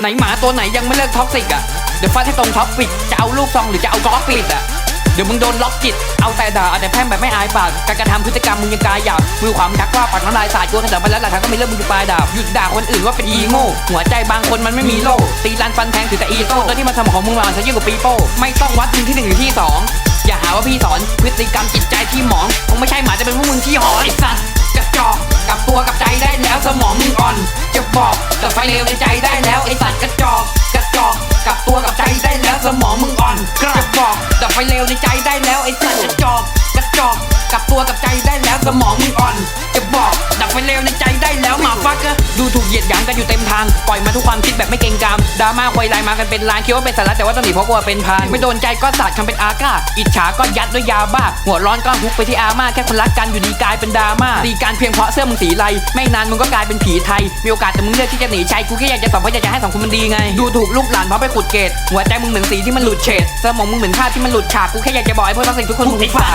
ไหนหมาตัวไหนยังไม่เลิกท็อกซิกอะ เดี๋ยวฟาดให้ตรงท็อปปิดจะเอาลูกซองหรือจะเอากอล์ฟปิดอะ เดี๋ยวมึงโดนล็อกจิต เอาแต่ด่าเอาแต่แพร่งแบบไม่อายปาก การกระทำพฤติกรรมมึงยังกายหยาบมือความชักว่าปากน้ำลายสาดกลัวขนาดไปแล้วหลักฐานก็มีเรื่องมึงจะปลายดาบหยุดด่าคนอื่นว่าเป็นอีโง่ หัวใจบางคนมันไม่มีโล่ตีลันฟันแทงถือแต่อีโต้แล้วที่มาทำของมึงมาซะยิ่งกว่าปีโป้ไม่ต้องวัดมึงที่หนึ่งหรือที่สองอย่าหาว่าพี่สอนพฤติกรรมจิตใจที่หมองคงไม่ใช่หมาจะเป็นพวกมึงที่หอนไอ้สัตว์กระจอกกับตัวกับใจ มึงอ่อนจะบอกแต่ไฟเลวในใจได้แล้วไอ้สัตว์กระจอกกระจอกกลับตัวกลับใจได้แล้วสมองมึงอ่อนจะบอกแต่ไฟเลวในใจได้แล้วไอ้สัตว์กระจอกกระจอกกลับตัวกลับใจได้แล้วสมองมึงอ่อนจะบอกดับไฟเลวในใจ กอะดูถูกเหยียดหยามกันอยู่เต็มทาง ปล่อยมาทุกความคิดแบบไม่เกรงกามดราม่าควยลายมากันเป็นล้านคิดว่าเป็นสาระแต่ว่าต้องหนีเพราะกลัวเป็นพาน ไม่โดนใจก็สาดคำเป็นอาก้า อิจฉาก็ยัดด้วยยาบ้า หัวร้อนก็ฮุกไปที่อาม่าแค่คนรักกันอยู่ดีกลายเป็นดราม่าตีการเพียงเพราะเสื้อมึงสีไรไม่นานมึงก็กลายเป็นผีไทย มีโอกาสแต่มึงเลือกที่จะหนีชัยกูแค่อยากจะสอนเพราะอยากจะให้สังคมมันดีไง ดูถูกลูกหลานเพราะไปขุดเกตหัวใจมึงเหมือนสีที่มันหลุดเฉดสมองมึงเหมือนภาพที่มันหลุดฉากกูแค่อยากจะบอกให้พวกนักสิ่งทุกคนถูกผ่า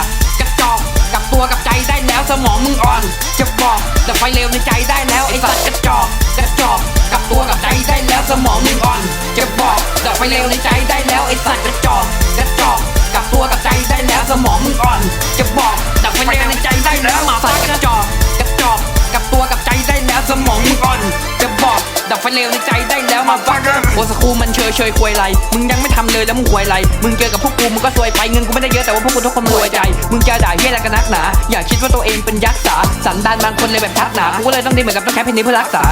สมองมึงอ่อน จะบอกแต่ไฟเลวในใจได้แล้วไอ้สัตว์กระจอกกระจอกกลับตัวกลับใจได้แล้วสมองมึงอ่อน จะบอกแต่ไฟเลวในใจ ดับไฟเลวในใจได้แล้วมาฟักโอสคูมันเชยเชยควยไร มึงยังไม่ทำเลยแล้วมึงควยไร มึงเจอกับพวกกูมึงก็ซวยไปเงินกูไม่ได้เยอะแต่ว่าพวกกูทุกคนรวยใจ มึงจะด่าเฮียอะไรกันนักหนา อย่าคิดว่าตัวเองเป็นยักษ์สาสันดานบางคนเลยแบบทักหนา กูก็เลยต้องดีเหมือนกับต้องแค่เพนนี้เพื่อรักษา